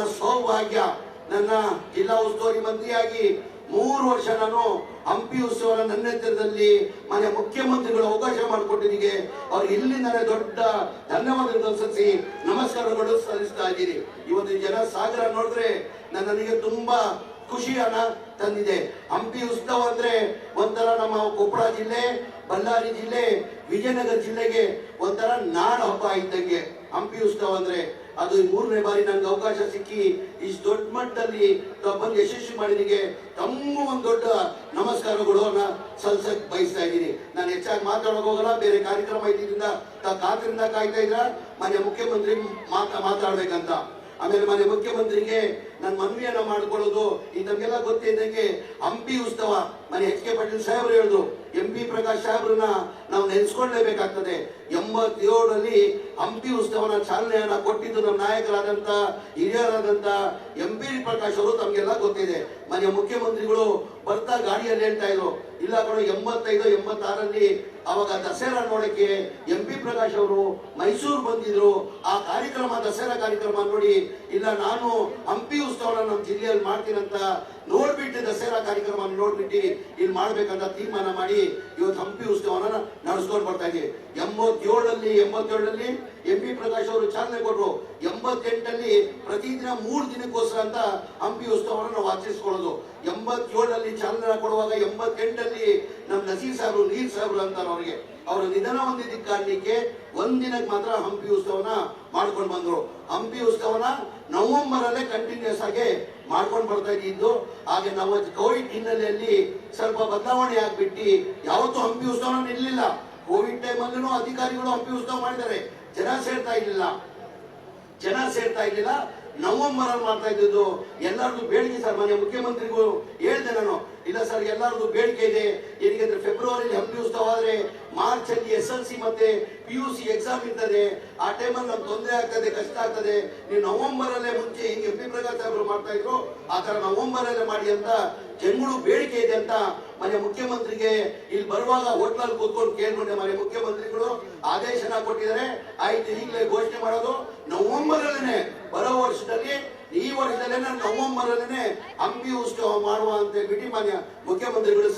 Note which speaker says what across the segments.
Speaker 1: ನನ್ನ ಸೌಭಾಗ್ಯ ನನ್ನ ಜಿಲ್ಲಾ ಉಸ್ತುವಾರಿ ಮಂತ್ರಿಯಾಗಿ ಮೂರು ವರ್ಷ ನಾನು ಹಂಪಿ ಉತ್ಸವನ ನನ್ನ ಹತ್ತಿರದಲ್ಲಿ ಮನೆ ಮುಖ್ಯಮಂತ್ರಿಗಳು ಅವಕಾಶ ಮಾಡಿಕೊಟ್ಟಿದ್ದಕ್ಕೆ ಇಲ್ಲಿ ಇಲ್ಲಿಂದಲೇ ದೊಡ್ಡ ಧನ್ಯವಾದಗಳು ಸಲ್ಲಿಸಿ, ನಮಸ್ಕಾರಗಳು ಸಲ್ಲಿಸ್ತಾ ಇದ್ದೀನಿ. ಇವತ್ತು ಜನ ಸಾಗರ ನೋಡಿದ್ರೆ ನನಗೆ ತುಂಬಾ ಖುಷಿಯನ್ನ ತಂದಿದೆ. ಹಂಪಿ ಉತ್ಸವ ಅಂದ್ರೆ ಒಂಥರ ನಮ್ಮ ಕೊಪ್ಪಳ ಜಿಲ್ಲೆ, ಬಳ್ಳಾರಿ ಜಿಲ್ಲೆ, ವಿಜಯನಗರ ಜಿಲ್ಲೆಗೆ ಒಂಥರ ನಾಡ ಹಬ್ಬ ಇದ್ದಂಗೆ ಹಂಪಿ ಉತ್ಸವ ಅಂದ್ರೆ ಅದು ಮೂರನೇ ಬಾರಿ ನನ್ಗೆ ಅವಕಾಶ ಸಿಕ್ಕಿ ಈ ದೊಡ್ಡ ಮಟ್ಟದಲ್ಲಿ ಬಂದು ಯಶಸ್ವಿ ಮಾಡಿದಿಗೆ ತಮ್ಮ ಒಂದು ದೊಡ್ಡ ನಮಸ್ಕಾರಗಳು ಸಲ್ಸಕ್ ಬಯಸ್ತಾ ಇದ್ದೀನಿ. ನಾನು ಹೆಚ್ಚಾಗಿ ಮಾತಾಡೋಕೆ ಹೋಗಲ್ಲ, ಬೇರೆ ಕಾರ್ಯಕ್ರಮ ಇದ್ದಿದ್ದರಿಂದ ಕಾತರಿಂದ ಕಾಯ್ತಾ ಇದ್ರ ಮಾನ್ಯ ಮುಖ್ಯಮಂತ್ರಿ ಮಾತಾ ಮಾತಾಡ್ಬೇಕಂತ. ಆಮೇಲೆ ಮನೆ ಮುಖ್ಯಮಂತ್ರಿಗೆ ನನ್ನ ಮನವಿಯನ್ನ ಮಾಡ್ಕೊಳ್ಳೋದು ಈ ನಮಗೆಲ್ಲ ಗೊತ್ತಿದ್ದಂಗೆ ಹಂಪಿ ಉತ್ಸವ ಮನೆ ಎಚ್ ಕೆ ಪಾಟೀಲ್ ಸಾಹೇಬ್ರು ಹೇಳಿದ್ರು. ಎಂ ಪಿ ಪ್ರಕಾಶ್ ಸಾಹೇಬ್ರನ್ನ ನಾವು ನೆನೆಸ್ಕೊಳ್ಳೇಬೇಕಾಗ್ತದೆ. ಎಂಬತ್ತೇಳರಲ್ಲಿ ಹಂಪಿ ಉತ್ಸವನ ಚಾಲನೆಯನ್ನ ಕೊಟ್ಟಿದ್ದು ನಮ್ಮ ನಾಯಕರಾದಂತ ಹಿರಿಯರಾದಂತ ಎಂ ಪಿ ಪ್ರಕಾಶ್ ಅವರು ತಮಗೆಲ್ಲ ಗೊತ್ತಿದೆ. ಮನೆ ಮುಖ್ಯಮಂತ್ರಿಗಳು ಬರ್ತಾ ಗಾಡಿಯಲ್ಲಿ ಹೇಳ್ತಾ ಇದ್ರು. ಇಲ್ಲ ಕಣ ಎಂಬತ್ತೈದು ಎಂಬತ್ತಾರಲ್ಲಿ ಅವಾಗ ದಸರಾ ನೋಡಕ್ಕೆ ಎಂ ಪಿ ಪ್ರಕಾಶ್ ಅವರು ಮೈಸೂರು ಬಂದಿದ್ರು. ಆ ಕಾರ್ಯಕ್ರಮ, ದಸರಾ ಕಾರ್ಯಕ್ರಮ ನೋಡಿ, ಇಲ್ಲ, ನಾನು ಹಂಪಿ ಉತ್ಸವನ ನಮ್ಮ ಜಿಲ್ಲೆಯಲ್ಲಿ ಮಾಡ್ತೀನಂತ ನೋಡ್ಬಿಟ್ಟು ದಸರಾ ಕಾರ್ಯಕ್ರಮ ನೋಡ್ಬಿಟ್ಟು ಇಲ್ಲಿ ಮಾಡ್ಬೇಕಂತ ತೀರ್ಮಾನ ಮಾಡಿ ಇವತ್ತು ಹಂಪಿ ಉತ್ಸವನ ನಡೆಸ್ಕೊಂಡು ಬರ್ತಾ ಇದೆ ಎಂಬತ್ತೇಳರಲ್ಲಿ ಎಂಬತ್ತೇಳರಲ್ಲಿ ಎಂ ಪಿ ಪ್ರಕಾಶ್ ಅವರು ಚಾಲನೆ ಕೊಟ್ಟರು ಎಂಬತ್ತೆಂಟಲ್ಲಿ ಪ್ರತಿದಿನ ಮೂರು ದಿನಕ್ಕೋಸ್ಕರ ಅಂತ ಹಂಪಿ ಉತ್ಸವನ ನಾವು ಆಚರಿಸ್ಕೊಳ್ಳೋದು. ಎಂಬತ್ತೇಳರಲ್ಲಿ ಚಾಲನೆ ಕೊಡುವಾಗ ಎಂಬತ್ತೆಂಟಲ್ಲಿ ನಮ್ಮ ನಸೀರ್ ಸಾಹೇಬ್ರು ನೀರ್ ಸಾಹೇಬ್ರು ಅಂತಾರೆ ಅವರಿಗೆ. ಅವರ ನಿಧನ ಹೊಂದಿದ್ದ ಕಾರಣಕ್ಕೆ ಒಂದಿನಕ್ಕೆ ಮಾತ್ರ ಹಂಪಿ ಉತ್ಸವನ ಮಾಡ್ಕೊಂಡು ಬಂದ್ರು. ಹಂಪಿ ಉತ್ಸವನ ನವೆಂಬರ್ ಅಲ್ಲೇ ಕಂಟಿನ್ಯೂಸ್ ಆಗಿ ಮಾಡ್ಕೊಂಡು ಬರ್ತಾ ಇದ್ದು ಹಾಗೆ ನಾವು ಕೋವಿಡ್ ಹಿನ್ನೆಲೆಯಲ್ಲಿ ಸ್ವಲ್ಪ ಬದಲಾವಣೆ ಆಗ್ಬಿಟ್ಟು ಯಾವತ್ತೂ ಹಂಪಿ ಉತ್ಸವ ನಿಲ್ಲಿಲ್ಲ. ಕೋವಿಡ್ ಟೈಮಲ್ಲೂ ಅಧಿಕಾರಿಗಳು ಹಂಪಿ ಉತ್ಸವ ಮಾಡಿದ್ದಾರೆ. ಜನ ಸೇರ್ತಾ ಇರಲಿಲ್ಲ ಜನ ಸೇರ್ತಾ ಇರ್ಲಿಲ್ಲ ನವೆಂಬರ್ ಅಲ್ಲಿ ಮಾಡ್ತಾ ಇದ್ದದ್ದು ಎಲ್ಲರದು ಬೇಡಿಕೆ ಸರ್ ಮನೆ ಮುಖ್ಯಮಂತ್ರಿಗೂ ಹೇಳ್ದೆ ನಾನು. ಇಲ್ಲ ಸರ್ ಎಲ್ಲರದು ಬೇಡಿಕೆ ಇದೆ. ಏನಕ್ಕೆ ಫೆಬ್ರವರಿ ಹಂಪಿ ಉತ್ಸವ ಆದ್ರೆ ಮಾರ್ಚ್ ಅಲ್ಲಿ ಎಸ್ ಎಲ್ ಸಿ ಮತ್ತೆ ಪಿ ಯು ಸಿ ಎಕ್ಸಾಮ್ ಇರ್ತದೆ. ಆ ಟೈಮಲ್ಲಿ ನಮ್ಗೆ ತೊಂದರೆ ಆಗ್ತದೆ, ಕಷ್ಟ ಆಗ್ತದೆ. ನೀವು ನವೆಂಬರ್ ಅಲ್ಲೇ ಮುಂಚೆ ಹಿಂಗೆ ಪಿ ಪ್ರಕಾಶ್ ಅವರು ಮಾಡ್ತಾ ಇದ್ರು, ಆ ತರ ನವೆಂಬರ್ ಅಲ್ಲೇ ಮಾಡಿ ಅಂತ ಜನಗಳು ಬೇಡಿಕೆ ಇದೆ ಅಂತ ಮನೆ ಮುಖ್ಯಮಂತ್ರಿಗೆ ಇಲ್ಲಿ ಬರುವಾಗ ಹೋಟ್ಲಲ್ಲಿ ಕೂತ್ಕೊಂಡು ಕೇಳ್ಕೊಂಡೆ ಮನೆ ಮುಖ್ಯಮಂತ್ರಿಗಳು ಆದೇಶನ ಕೊಟ್ಟಿದ್ದಾರೆ. ಆಯ್ತು, ಈಗಲೇ ಘೋಷಣೆ ಮಾಡೋದು. ನವೆಂಬರ್ ಅಲ್ಲೇನೆ ಬರೋ ವರ್ಷದಲ್ಲಿ, ಈ ವರ್ಷದಲ್ಲೇ ನವೆಂಬರ್ ಅಲ್ಲೇನೆ ಹಂಪಿ ಉತ್ಸವ ಮಾಡುವ ಅಂತ ಹೇಳ್ಬಿಟ್ಟು ಮಾನ್ಯ ಮುಖ್ಯಮಂತ್ರಿಗಳು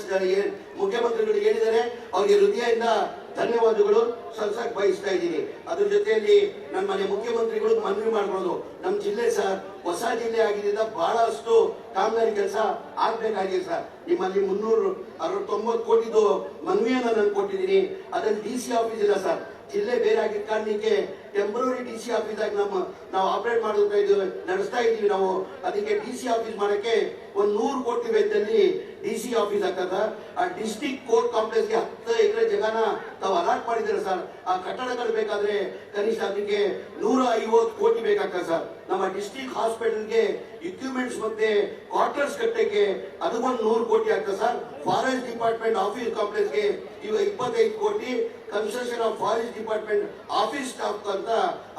Speaker 1: ಮುಖ್ಯಮಂತ್ರಿಗಳು ಹೇಳಿದ್ದಾರೆ ಅವ್ರಿಗೆ ಹೃದಯದಿಂದ ಧನ್ಯವಾದಗಳು ಸಲ್ಸಕ್ ಬಯಸ್ತಾ ಇದ್ದೀನಿ. ಅದ್ರ ಜೊತೆಯಲ್ಲಿ ನನ್ನ ಮನೆ ಮುಖ್ಯಮಂತ್ರಿಗಳು ಮನವಿ ಮಾಡ್ಕೊಳ್ಳೋದು. ನಮ್ಮ ಜಿಲ್ಲೆ ಸರ್, ಹೊಸ ಜಿಲ್ಲೆ ಆಗಿದ್ದರಿಂದ ಬಹಳಷ್ಟು ಕಾಮಗಾರಿ ಕೆಲಸ ಆಗ್ಬೇಕಾಗಿದೆ ಸರ್. ನಿಮ್ಮಲ್ಲಿ ಮುನ್ನೂರು ಅರವತ್ತೊಂಬತ್ತು ಕೋಟಿದು ಮನವಿಯನ್ನು ನಾನು ಕೊಟ್ಟಿದ್ದೀನಿ. ಅದ್ರಲ್ಲಿ ಡಿ ಸಿ ಆಫೀಸ್ ಇಲ್ಲ ಸರ್. ಜಿಲ್ಲೆ ಬೇರೆ ಆಗಿದ್ದ ಕಾರಣಕ್ಕೆ ಟೆಂಪ್ರರಿ ಡಿ ಸಿ ಆಫೀಸ್ ಆಗಿ ನಮ್ಮ, ನಾವು ಆಪರೇಟ್ ಮಾಡ್ತಾ ಇದ್ದೀವಿ ನಡೆಸ್ತಾ ಇದ್ದೀವಿ ನಾವು. ಅದಕ್ಕೆ ಡಿ ಸಿ ಆಫೀಸ್ ಮಾಡಕ್ಕೆ ಒಂದು ನೂರು ಕೋಟಿ ವೆಚ್ಚದಲ್ಲಿ ಡಿ ಸಿ ಆಫೀಸ್ ಆಗ್ತದ. ಆ ಡಿಸ್ಟಿಕ್ ಕೋರ್ಟ್ ಕಾಂಪ್ಲೆಕ್ಸ್ಗೆ ಹತ್ತು ಎಕರೆ ಜಾಗನ ತಾವು ಅಲಾಟ್ ಮಾಡಿದ್ದಾರೆ ಸರ್? ಆ ಕಟ್ಟಡ ಕಟ್ಟಬೇಕಾದ್ರೆ ಕನಿಷ್ಠ ಅದಕ್ಕೆ ನೂರ ಐವತ್ತು ಕೋಟಿ ಬೇಕಾಗ್ತದೆ ಸರ್. ನಮ್ಮ ಡಿಸ್ಟಿಕ್ ಹಾಸ್ಪಿಟಲ್ಗೆ ಇಕ್ವಿಪ್ಮೆಂಟ್ಸ್ ಮತ್ತೆ ಕ್ವಾರ್ಟರ್ಸ್ ಕಟ್ಟಕ್ಕೆ ಅದಕ್ಕೊಂದು ನೂರು ಕೋಟಿ ಆಗ್ತದೆ ಸರ್. ಫಾರೆಸ್ಟ್ ಡಿಪಾರ್ಟ್ಮೆಂಟ್ ಆಫೀಸ್ ಕಾಂಪ್ಲೆಕ್ಸ್ಗೆ ಇವಾಗ ಇಪ್ಪತ್ತೈದು ಕೋಟಿ. Construction of forest department office staff ಅಂತ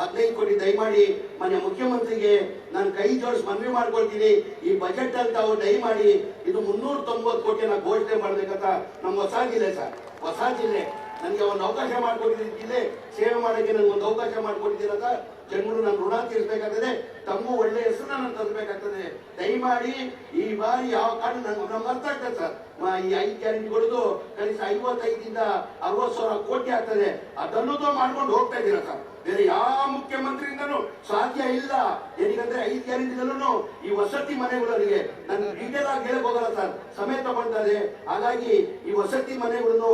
Speaker 1: ಹದಿನೈದು ಕೋಟಿ. ದಯಮಾಡಿ ಮಾನ್ಯ ಮುಖ್ಯಮಂತ್ರಿಗೆ ನಾನು ಕೈ ಜೋಡಿಸಿ ಮನವಿ ಮಾಡ್ಕೊಳ್ತೀನಿ. ಈ ಬಜೆಟ್ ಅಂತ ಅವ್ರು ದಯಮಾಡಿ ಇದು ಮುನ್ನೂರ ತೊಂಬತ್ತು ಕೋಟಿನ ಘೋಷಣೆ ಮಾಡಬೇಕಂತ ನಮ್ಮ ಹೊಸ ಜಿಲ್ಲೆ ಸರ್. ಹೊಸ ಜಿಲ್ಲೆ. ನನಗೆ ಒಂದು ಅವಕಾಶ ಮಾಡಿಕೊಟ್ಟಿದ್ದೀನಿ ಜಿಲ್ಲೆ ಸೇವೆ ಮಾಡೋಕ್ಕೆ ನನಗೆ ಒಂದು ಅವಕಾಶ ಮಾಡಿಕೊಟ್ಟಿದ್ದೀರಂತ ಜನರು ನನ್ನ ಋಣ ತೀರಿಸಬೇಕಾಗ್ತದೆ. ತಮ್ಮ ಒಳ್ಳೆ ಹೆಸರು ನಾನು ತರಬೇಕಾಗ್ತದೆ. ದಯಮಾಡಿ ಈ ಬಾರಿ ಯಾವ ಕಾರಣ ನನಗೆ ನಮ್ಗೆ ಅರ್ಥ ಆಗ್ತದೆ ಸರ್. ಈ ಐದು ಗ್ಯಾರಂಟಿಗಳದು ಕನಿಷ್ಠ ಐವತ್ತೈದಿಂದ ಅರವತ್ತು ಸಾವಿರ ಕೋಟಿ ಆಗ್ತದೆ. ಅದನ್ನು ತೋ ಮಾಡ್ಕೊಂಡು ಹೋಗ್ತಾ ಇದ್ದೀರಾ ಸರ್? ಬೇರೆ ಯಾವ ಮುಖ್ಯಮಂತ್ರಿಯಿಂದನೂ ಸಾಧ್ಯ ಇಲ್ಲ. ಏನಿಗಂದ್ರೆ ಐದು ಗ್ಯಾರಂಟಿದಲ್ಲೂ ಈ ವಸತಿ ಮನೆಗಳಿಗೆ ನನ್ನ ಡೀಟೇಲ್ ಆಗಿ ಹೇಳಕ್ ಸರ್. ಸಮಯ ತಗೊಳ್ತಾರೆ ಹಾಗಾಗಿ ಈ ವಸತಿ ಮನೆಗಳನ್ನು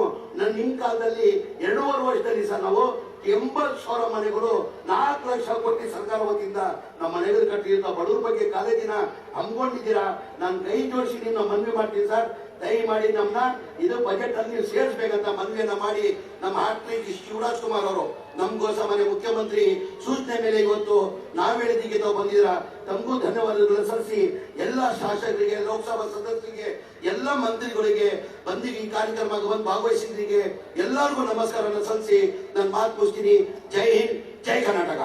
Speaker 1: ನನ್ನ ನಿಮ್ ಕಾಲದಲ್ಲಿ ಎರಡೂವರೆ ವರ್ಷದಲ್ಲಿ ಸರ್ ನಾವು ಎಂಬತ್ತು ಸಾವಿರ ಮನೆಗಳು, ನಾಲ್ಕು ಲಕ್ಷ ಕೋಟಿ ಸರ್ಕಾರ ವತಿಯಿಂದ ನಮ್ಮ ಮನೆಗಳು ಕಟ್ಟಿರ್ತಾವ ಬಡವ್ರ ಬಗ್ಗೆ ಕಾಲೇಜಿನ ಹಮ್ಮಿಕೊಂಡಿದ್ದೀರಾ? ನಾನು ಕೈ ಜೋಡಿಸಿ ನಿನ್ನ ಮನವಿ ಮಾಡ್ತೀನಿ ಸರ್. ದಯಮಾಡಿ ನಮ್ಮನ್ನ ಇದು ಬಜೆಟ್ ಅಲ್ಲಿ ನೀವು ಸೇರಿಸ್ಬೇಕಂತ ಮನವಿಯನ್ನ ಮಾಡಿ ನಮ್ಮ ಆರ್ಟ್ರಿಕ್ ಶಿವರಾಜ್ ಕುಮಾರ್ ಅವರು. ನಮ್ಗೋಸ್ಕರ ಮನೆ ಮುಖ್ಯಮಂತ್ರಿ, ಸೂಚನೆ ಮೇಲೆ ಇವತ್ತು ನಾವು ಹೇಳಿದ್ದೀಗೆ ತಾವು ಬಂದಿದ್ರ ತಮಗೂ ಧನ್ಯವಾದಗಳನ್ನು ಸಲ್ಲಿಸಿ ಎಲ್ಲ ಶಾಸಕರಿಗೆ, ಲೋಕಸಭಾ ಸದಸ್ಯರಿಗೆ, ಎಲ್ಲ ಮಂತ್ರಿಗಳಿಗೆ ಬಂದಿವಿ ಈ ಕಾರ್ಯಕ್ರಮಕ್ಕೆ ಬಂದು ಭಾಗವಹಿಸಿದ್ರಿಗೆ ಎಲ್ಲರಿಗೂ ನಮಸ್ಕಾರನ ಸಲ್ಲಿಸಿ ನಾನು ಮಾತು ಮುಗಿಸ್ತೀನಿ. ಜೈ ಹಿಂದ್, ಜೈ ಕರ್ನಾಟಕ.